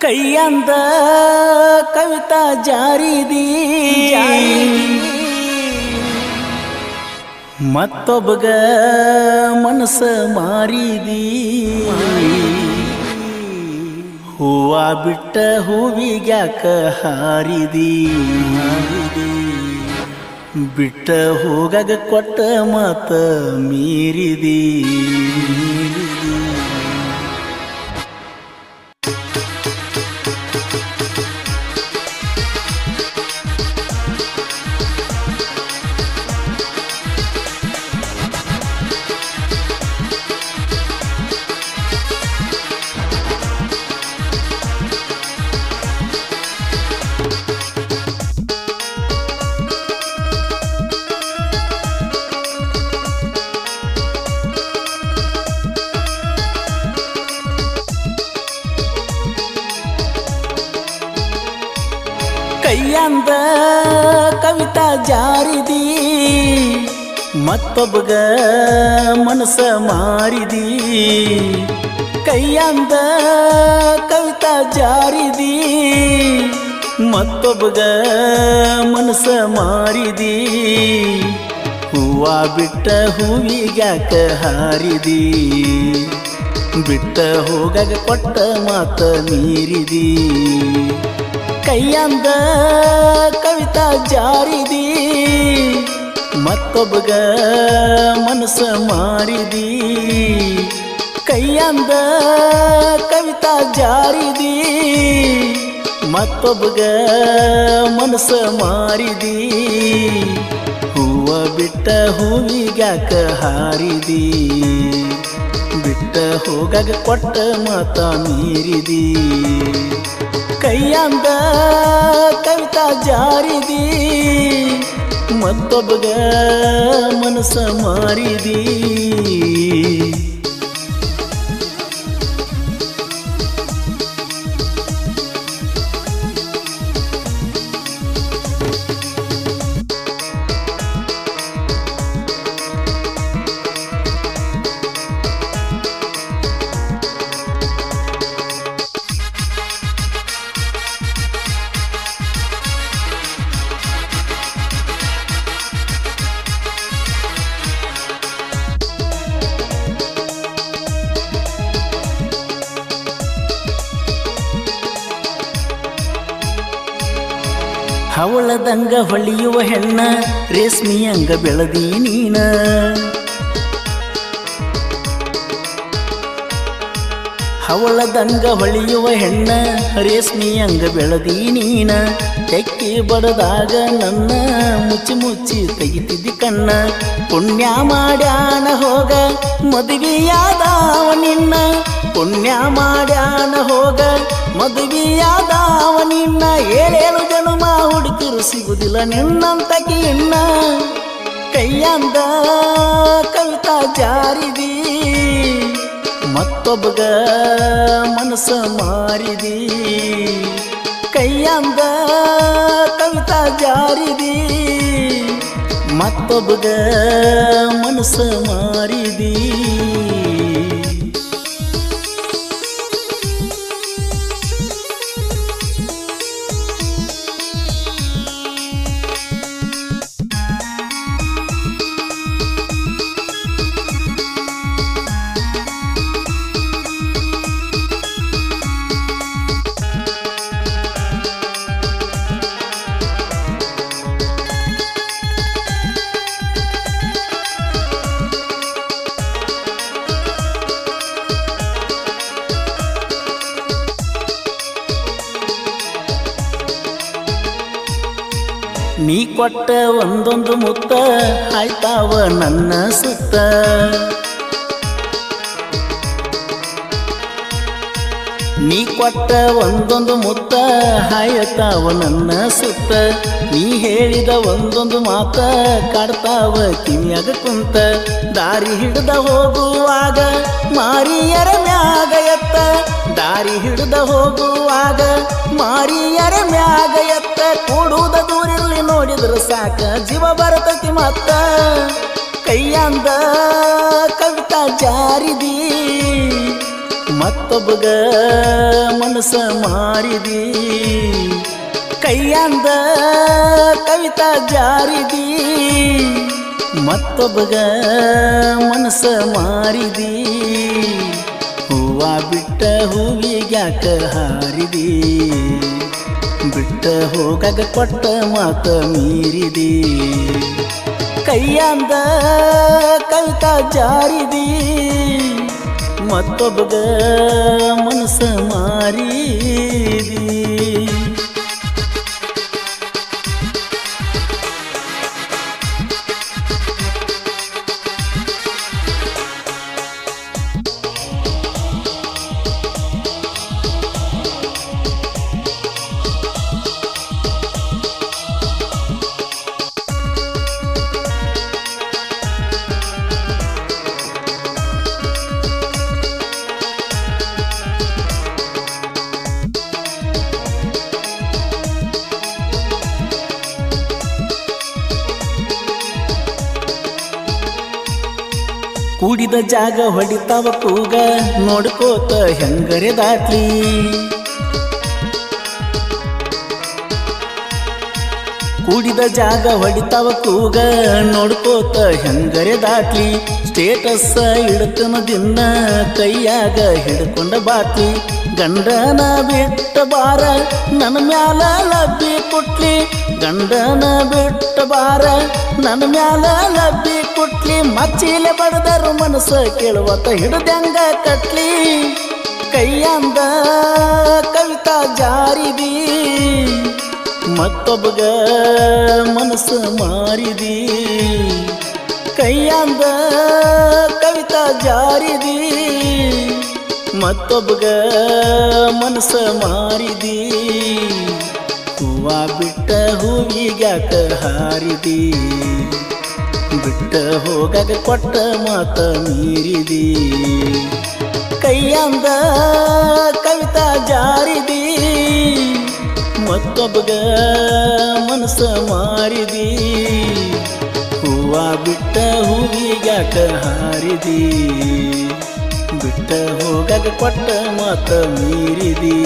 ಕೈಯಂದ ಕವಿತಾ ಜಾರಿದಿ. ಮತ್ತೊಬ್ಬಗ ಮನಸ ಮಾರಿದಿ. ಹೂವ ಬಿಟ್ಟ ಹೂವಿಗ್ಯಾಕ ಹಾರಿದಿ. ಬಿಟ್ಟ ಹೋಗಾಗ ಕೊಟ್ಟ ಮತ ಮೀರಿದಿ. ಕೈಯಂದ ಕವಿತಾ ಜಾರಿದಿ, ಮತ್ತೊಬ್ಬಗ ಮನಸ ಮಾರಿದಿ. ಕೈಯಂದ ಕವಿತಾ ಜಾರಿದಿ, ಮತ್ತೊಬ್ಬಗ ಮನಸ ಮಾರಿದಿ. ಹೂವ ಬಿಟ್ಟ ಹೂವಿಗ್ಯಾಕ ಹಾರಿದಿ, ಬಿಟ್ಟ ಹೋಗಾಗ ಕೊಟ್ಟ ಮಾತ ಮೀರಿದಿ. ಕೈಯಂದ ಕವಿತಾ ಜಾರಿದಿ, ಮತ್ತೊಬ್ಬಗ ಮನಸ್ಸ ಮಾರಿದಿ ಕೈಯಂದ ಕವಿತಾ ಜಾರಿದಿ, ಮತ್ತೊಬ್ಬಗ ಮನಸ್ಸ ಮಾರಿದಿ ಹೂವ ಬಿಟ್ಟ ಹೂವಿಗ್ಯಾಕ ಹಾರಿದಿ, ಬಿಟ್ಟ ಹೋಗಾಗ ಕೊಟ್ಟ ಮಾತ ಮೀರಿದಿ. ಜಾರಿದಿ ಮತ್ತೊಬ್ಬಗ ಮನಸ ಮಾರಿದಿ. ಹವಳದಂಗ ಹೊಳಿಯುವ ಹೆಣ್ಣ ರೇಷ್ಮಿಯಂಗ ಬೆಳದಿ ನೀನ. ಹವಳದಂಗ ಹೊಳಿಯುವ ಹೆಣ್ಣ ರೇಷ್ಮಿಯಂಗ ಬೆಳದಿ ನೀನ. ತೆಕ್ಕಿ ಬಡದಾಗ ನನ್ನ ಮುಚ್ಚಿ ಮುಚ್ಚಿ ತೆಗಿತಿದ್ದಿ ಕಣ್ಣ. ಪುಣ್ಯ ಮಾಡ್ಯಾನ ಹೋಗ, ಮದುವೆಯಾದವ ನಿನ್ನ. ಪುಣ್ಯ ಮಾಡ್ಯಾನ ಹೋಗ, ಮದುವೆಯಾದವ ಸಿಗುದಿಲ್ಲ ನಿನ್ನಂತ ಇನ್ನ. ಕೈಯಂದ ಕವಿತಾ ಜಾರಿದಿ. ಮತ್ತೊಬ್ಬಗ ಮನಸ್ಸ ಮಾರಿದಿ. ಕೈಯಂದ ಕವಿತಾ ಜಾರಿದಿ. ಮತ್ತೊಬ್ಬಗ ಮನಸ್ಸ ಮಾರಿದಿ. ನೀ ಕೊಟ್ಟ ಒಂದೊಂದು ಮುತ್ತ ಆಯ್ತಾವ ನನ್ನ ಸುತ್ತ. ನೀ ಕೊಟ್ಟ ಒಂದೊಂದು ಮುತ್ತ ಹಾಯತಾವ ನನ್ನ ಸುತ್ತ. ನೀ ಹೇಳಿದ ಒಂದೊಂದು ಮಾತ ಕಾಡ್ತಾವ ಕಿವಿಯಾಗ ಕುಂತ. ದಾರಿ ಹಿಡ್ದ ಹೋಗುವಾಗ ಮಾರಿಯರ ಮ್ಯಾಗ ಎತ್ತ. ದಾರಿ ಹಿಡ್ದ ಹೋಗುವಾಗ ಮಾರಿಯರ ಮ್ಯಾಗ ಎತ್ತ. ಕೂಡುವುದ ದೂರಿರ್ಲಿ ನೋಡಿದ್ರ ಸಾಕ ಜೀವ ಬರತತಿ ಮತ್ತ. ಕೈಯಂದ ಕವಿತಾ ಜಾರಿದಿ. ಮತ್ತೊಬ್ಬಗ ಮನಸ್ಸ ಮಾರಿದಿ. ಕೈಯಂದ ಕವಿತಾ ಜಾರಿದಿ. ಮತ್ತೊಬ್ಬಗ ಮನಸ್ಸ ಮಾರಿದಿ. ಹೂವ ಬಿಟ್ಟ ಹೂವಿಗ್ಯಾಕ ಹಾರಿದಿ. ಬಿಟ್ಟ ಹೋಗಾಗ ಕೊಟ್ಟ ಮಾತ ಮೀರಿದಿ. ಕೈಯಂದ ಕವಿತಾ ಜಾರಿದಿ. ಮತ್ತೊಬ್ಬಗ ಮನಸ್ಸ ಮಾರಿದಿ. ಕೂಡಿದ ಜಾಗ ಹೊಡಿತಾವ ಕೂಗ. ನೋಡ್ಕೋತ ಹೆಂಗರೆ ದಾಟ್ಲಿ. ಕೂಡಿದ ಜಾಗ ಹೊಡಿತಾವ ಕೂಗ. ನೋಡ್ಕೋತ ಹೆಂಗರೆ ದಾಟ್ಲಿ. ಸ್ಟೇಟಸ್ ಇಡ್ತನ ಕೈಯಾಗ ಹಿಡ್ಕೊಂಡ ಬಾಟ್ಲಿ. ಗಂಡನ ಬಿಟ್ಟ ಬಾರ ನನ್ನ ಮ್ಯಾಲ ಲಬ್ಬಿ ಕುಟ್ಲಿ. ಗಂಡನ ಬಿಟ್ಟ ಬಾರ ನನ್ನ ಮ್ಯಾಲ ಲಬ್ಬಿ ಕುಟ್ಲಿ. ಮಚ್ಚಿಲೆ ಬಡದರು ಮನಸ್ಸ ಕೇಳುವತ್ತ ಹಿಡ್ದಂಗ ಕಟ್ಲಿ. ಕೈಯಂದ ಕವಿತಾ ಜಾರಿದಿ. ಮತ್ತೊಬ್ಬಗ ಮನಸ್ಸು ಮಾರಿದಿ. ಕೈಯಂದ ಕವಿತಾ ಜಾರಿದಿ. ಮತ್ತೊಬ್ಬಗ ಮನಸ ಮಾರಿದಿ. ಹೂವ ಬಿಟ್ಟ ಹೂವಿಗ್ಯಾಕ ಹಾರಿದಿ. ಬಿಟ್ಟ ಹೋಗಾಗ ಕೊಟ್ಟ ಮಾತ ಮೀರಿದಿ. ಕೈಯಂದ ಕವಿತಾ ಜಾರಿದಿ. ಮತ್ತೊಬ್ಬಗ ಮನಸ್ಸ ಮಾರಿದಿ. ಹೂವ ಬಿಟ್ಟ ಹೂವಿಗ್ಯಾಕ ಹಾರಿದಿ. ಬಿಟ್ಟ ಹೋಗಾಗ ಕೊಟ್ಟ ಮಾತ ಮೀರಿದಿ.